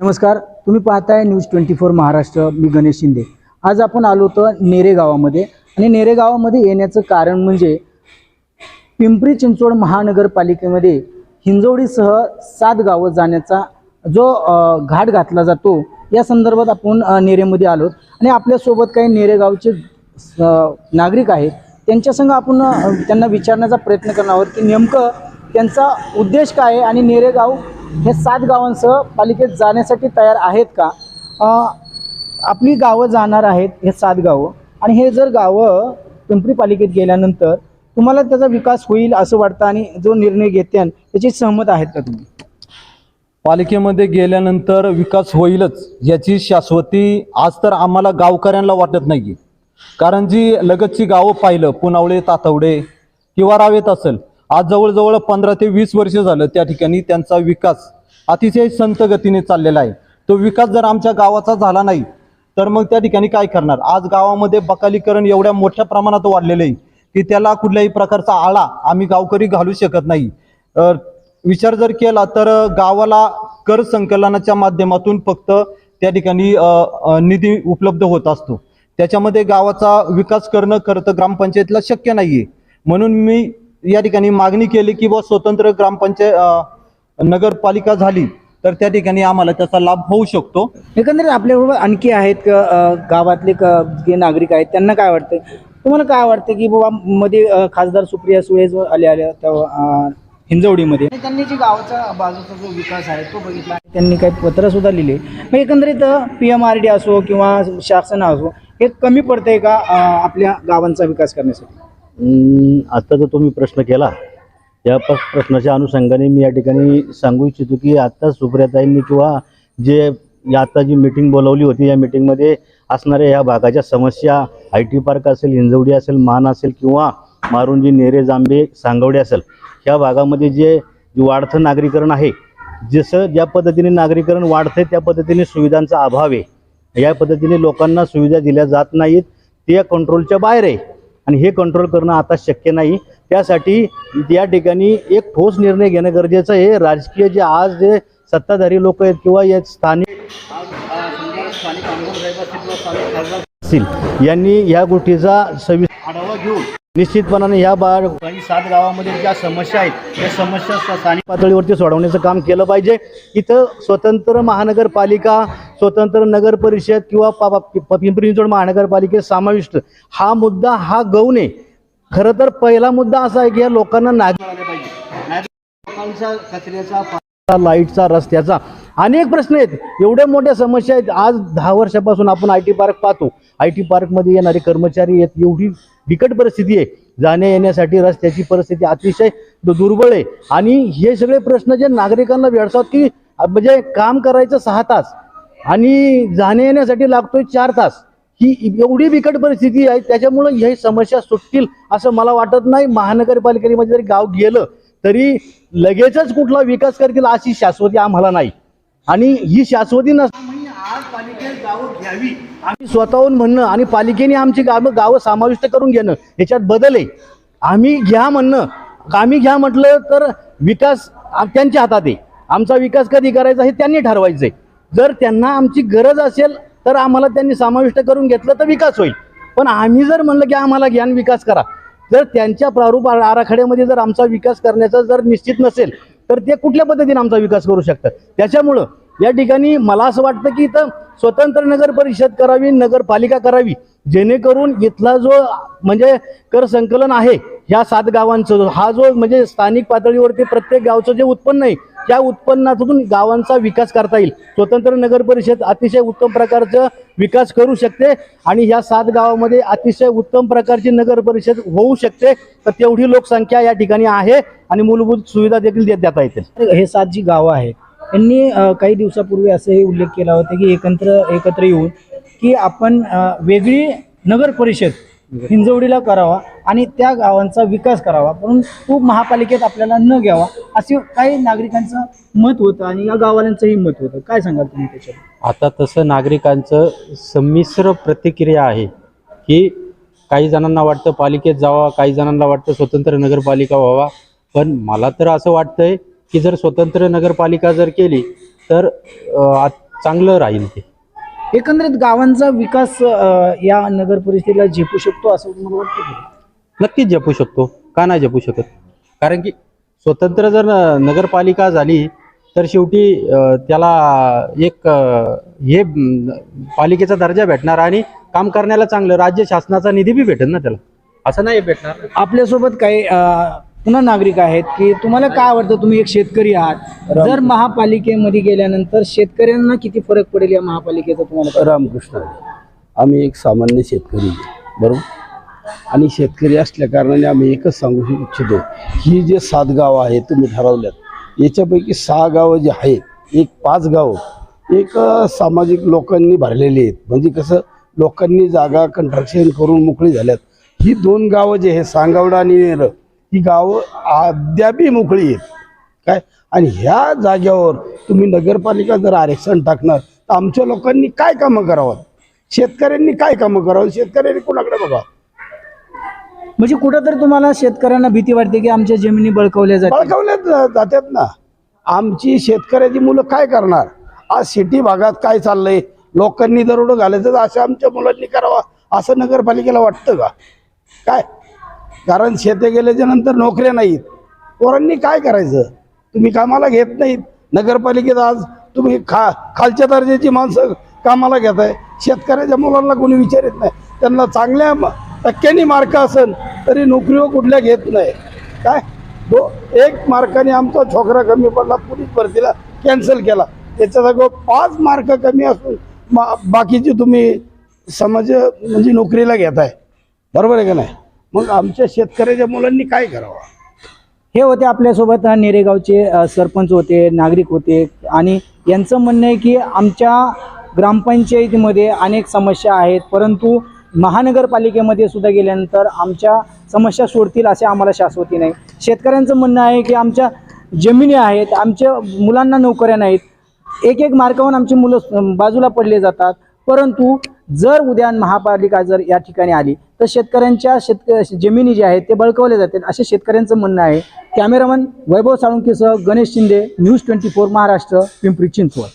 नमस्कार तुम्ही पाहताय न्यूज ट्वेंटी फोर महाराष्ट्र मी गणेश शिंदे. आज आपण आलो होतो नेरे गावामध्ये आणि नेरे गावामध्ये येण्याचं कारण म्हणजे पिंपरी चिंचवड महानगरपालिकेमध्ये हिंजवडीसह सात गावं जाण्याचा जो घाट घातला जातो या संदर्भात आपण नेरेमध्ये आलो आणि आपल्यासोबत काही नेरे गावचे नागरिक आहेत. त्यांच्यासंग आपण त्यांना विचारण्याचा प्रयत्न करणार आहोत की नेमकं त्यांचा उद्देश काय आहे आणि नेरे गाव हे सात गावांसह पालिकेत जाण्यासाठी तयार आहेत का? आपली गावं जाणार आहेत हे सात गावं. आणि हे जर गावं पिंपरी पालिकेत गेल्यानंतर तुम्हाला त्याचा विकास होईल असं वाटतं आणि जो निर्णय घेत्यान त्याची सहमत आहेत का तुम्ही? पालिकेमध्ये गेल्यानंतर विकास होईलच याची शाश्वती आज तर आम्हाला गावकऱ्यांना वाटत नाही कारण जी लगतची गावं पाहिलं पुनावळे तातवडे किंवा रावेत असेल आज जवळजवळ पंधरा ते वीस वर्ष झालं त्या ठिकाणी त्यांचा विकास अतिशय संत गतीने चाललेला आहे. तो विकास जर आमच्या गावाचा झाला नाही तर मग त्या ठिकाणी काय करणार? आज गावामध्ये बकालीकरण एवढ्या मोठ्या प्रमाणात वाढलेलं आहे की त्याला कुठल्याही प्रकारचा आळा आम्ही गावकरी घालू शकत नाही. विचार जर केला तर गावाला कर संकलनाच्या माध्यमातून फक्त त्या ठिकाणी निधी उपलब्ध होत असतो. त्याच्यामध्ये गावाचा विकास करणं खरं तर ग्रामपंचायतीला शक्य नाहीये. म्हणून मी या ठिकाणी मागणी केली की बुवा स्वतंत्र ग्रामपंचायत नगरपालिका झाली तर त्या ठिकाणी आम्हाला त्याचा लाभ होऊ शकतो. एकंदरीत आपल्याबरोबर आणखी आहेत गावातले क- जे नागरिक आहेत त्यांना काय वाटतं तुम्हाला काय वाटतं की बाबा मध्ये खासदार सुप्रिया सुळे जो आले आल्या अ, हिंजवडीमध्ये? त्यांनी जी गावाचा बाजूचा जो विकास आहे तो बघितला. त्यांनी काही पत्र सुद्धा लिहिले. मग एकंदरीत पी एम आर डी असो किंवा शासन असो हे कमी पडतंय का आपल्या गावांचा विकास करण्यासाठी? आत्ता जो तुम्ही प्रश्न केला या प- प्रश्नाच्या अनुषंगाने मी या ठिकाणी सांगू इच्छितो की आत्ता सुप्रियाताईंनी किंवा जे या जी मीटिंग बोलवली होती या मीटिंगमध्ये असणाऱ्या या भागाच्या समस्या आय टी पार्क असेल हिंजवडी असेल मान असेल किंवा मारुंजी नेरे जांबे सांगवडे असेल ह्या भागामध्ये जे वाढतं नागरीकरण आहे जसं ज्या पद्धतीने नागरीकरण वाढतंय त्या पद्धतीने सुविधांचा अभाव आहे. या पद्धतीने लोकांना सुविधा दिल्या जात नाहीत ते कंट्रोलच्या बाहेर आहे. आणि हे कंट्रोल करणं आता शक्य नाही. त्यासाठी या ठिकाणी एक ठोस निर्णय घेणं गरजेचं आहे. राजकीय जे आज जे सत्ताधारी लोक आहेत किंवा या स्थानिक असतील यांनी या गोष्टीचा सवि आढावा घेऊन निश्चितपणाने ह्या बाळ काही सात गावामध्ये ज्या समस्या आहेत त्या समस्या स्थानिक पातळीवरती सोडवण्याचं काम केलं पाहिजे. इथं स्वतंत्र महानगरपालिका स्वतंत्र नगर परिषद किंवा पिंपरी चिंचवड महानगरपालिकेत समाविष्ट. हा मुद्दा हा गौण आहे. खरं तर पहिला मुद्दा असा आहे की या लोकांना नाग पाहिजे लोकांचा कचऱ्याचा लाईटचा रस्त्याचा अनेक प्रश्न आहेत. एवढ्या मोठ्या समस्या आहेत. आज दहा वर्षापासून आपण आय टी पार्क पाहतो. आय टी पार्कमध्ये येणारे कर्मचारी आहेत. एवढी बिकट परिस्थिती आहे. जाण्या येण्यासाठी रस्त्याची परिस्थिती अतिशय दुर्बळ आहे. आणि हे सगळे प्रश्न जे नागरिकांना भेडसावत की म्हणजे काम करायचं सहा तास आणि जाण्या येण्यासाठी लागतोय चार तास. ही एवढी बिकट परिस्थिती आहे. त्याच्यामुळं हे समस्या सुटतील असं मला वाटत नाही. महानगरपालिकेमध्ये जरी गाव गेलं तरी लगेचच कुठला विकास करतील अशी शाश्वती आम्हाला नाही. आणि ही शाश्वती नसते आज घ्यावी आम्ही स्वतःहून म्हणणं आणि पालिकेने आमची गावं गावं समाविष्ट करून घेणं याच्यात बदल आहे. आम्ही घ्या म्हणणं. आम्ही घ्या म्हटलं तर विकास त्यांच्या हातात आहे. आमचा विकास कधी करायचा हे त्यांनी ठरवायचं आहे जर त्यांना आमची गरज असेल तर आम्हाला त्यांनी समाविष्ट करून घेतलं तर विकास होईल. पण आम्ही जर म्हणलं की आम्हाला ज्ञान विकास करा जर त्यांच्या प्रारूप आराखड्यामध्ये जर आमचा विकास करण्याचा जर निश्चित नसेल तर ते कुठल्या पद्धतीने आमचा विकास करू शकतात त्याच्यामुळं या ठिकाणी मला असं वाटतं की इथं स्वतंत्र नगर परिषद करावी नगरपालिका करावी जेणेकरून इथला जो म्हणजे कर संकलन आहे ह्या सात गावांचं हा जो म्हणजे स्थानिक पातळीवरती प्रत्येक गावचं जे उत्पन्न आहे त्या उत्पन्नातून गावांचा विकास करता येईल. स्वतंत्र नगर परिषद अतिशय उत्तम प्रकारचं विकास करू शकते आणि ह्या सात गावामध्ये अतिशय उत्तम प्रकारची नगर परिषद होऊ शकते. तर तेवढी लोकसंख्या या ठिकाणी आहे आणि मूलभूत सुविधा देखील देत देता येतील. हे सात जी गावं आहेत यांनी काही दिवसापूर्वी असंही उल्लेख केला होता की एकत्र एकत्र येऊन की आपण वेगळी नगर परिषद हिंजवडीला करावा आणि त्या गावांचा विकास करावा. परंतु महापालिकेत आपल्याला न घ्यावा असे काही नागरिकांचं मत होतं आणि या गाववाल्यांचंही मत होतं. काय सांगाल तुम्ही त्याच्यावर? आता तसं नागरिकांचं संमिश्र प्रतिक्रिया आहे की काही जणांना वाटतं पालिकेत जावा काही जणांना वाटतं स्वतंत्र नगरपालिका व्हावा. पण मला तर असं वाटतंय की जर स्वतंत्र नगरपालिका जर केली तर चांगलं राहील ते. एकंदरीत गावांचा विकास अ, या नगर परिषदेला झेपू शकतो असं तुम्हाला वाटतं का? नक्कीच जपू शकतो. का नाही जपू शकत? कारण की स्वतंत्र जर न- नगरपालिका झाली तर शेवटी अ, त्याला एक अ, हे म, पालिकेचा दर्जा भेटणार आणि काम करण्याला चांगलं राज्य शासनाचा निधी बी भेटेल ना त्याला. असं नाही भेटणार. आपल्यासोबत काही अ, पुन्हा नागरिक आहेत की तुम्हाला काय वाटतं तुम्ही एक शेतकरी आहात. जर महापालिकेमध्ये गेल्यानंतर शेतकऱ्यांना किती फरक पडेल या महापालिकेचा तुम्हाला? रामकृष्ण. आम्ही एक सामान्य शेतकरी बरोबर? आणि शेतकरी असल्या कारणाने आम्ही एकच सांगू इच्छितो ही जे सात गावं आहेत तुम्ही ठरवल्यात याच्यापैकी सहा गावं जी आहेत एक पाच गावं एक सामाजिक लोकांनी भरलेली आहेत. म्हणजे कसं लोकांनी जागा कंस्ट्रक्शन करून मोकळी झाल्यात. ही दोन गावं जे आहे सांगावडा आणि नेरळ ही गावं अद्यापही मोकळी आहेत. काय? आणि ह्या जाग्यावर तुम्ही नगरपालिका जर आरक्षण टाकणार तर आमच्या लोकांनी काय कामं करावं? शेतकऱ्यांनी काय कामं करावं? शेतकऱ्यांनी कोणाकडे बघावं? म्हणजे कुठंतरी तुम्हाला शेतकऱ्यांना भीती वाटते की आमच्या जमिनी बळकवल्या जातील. बळकावल्यात जा- जातात ना. आमची शेतकऱ्याची मुलं काय करणार? आज सिटी भागात काय चाललंय? लोकांनी दरोडं घालायचं तर असं आमच्या मुलांनी करावा असं नगरपालिकेला वाटतं का? काय? कारण शेते गेल्याच्यानंतर नोकऱ्या नाहीत. पोरांनी काय करायचं? तुम्ही कामाला घेत नाहीत. नगरपालिकेत आज तुम्ही खा खालच्या दर्जाची माणसं कामाला घेत आहे शेतकऱ्याच्या मुलांना कोणी विचारित नाही. त्यांना चांगल्या टक्क्यांनी मार्क असेल तरी नोकरीवर कुठल्या घेत नाही. काय? दो एक मार्काने आमचा छोकरा कमी पडला पोलीस भरतीला कॅन्सल केला. त्याच्या जागो पाच मार्क कमी असून मा बाकीची तुम्ही समाज म्हणजे नोकरीला घेताय. बरोबर आहे का नाही? मग आमच्या शेतकऱ्याच्या मुलांनी काय करावं? हे होते आपल्यासोबत नेरेगावचे सरपंच होते नागरिक होते आणि यांचं म्हणणं आहे की आमच्या ग्रामपंचायतीमध्ये अनेक समस्या आहेत परंतु महानगरपालिकेमध्ये सुद्धा गेल्यानंतर आमच्या समस्या सोडतील असे आम्हाला शाश्वती नाही. शेतकऱ्यांचं म्हणणं आहे की आमच्या जमिनी आहेत आमच्या मुलांना नोकऱ्या नाहीत. एक एक मार्कावरून आमची मुलं बाजूला पडले जातात परंतु जर उद्या महापालिका जर या ठिकाणी आली तर शेतकऱ्यांच्या शेतक जमिनी ज्या आहेत ते बळकवले जातील. असे शेतकऱ्यांचं म्हणणं आहे. Cameraman Vaibhav साळुंकेसह Ganesh Shinde news twenty four Maharashtra Pimpri Chinchwad.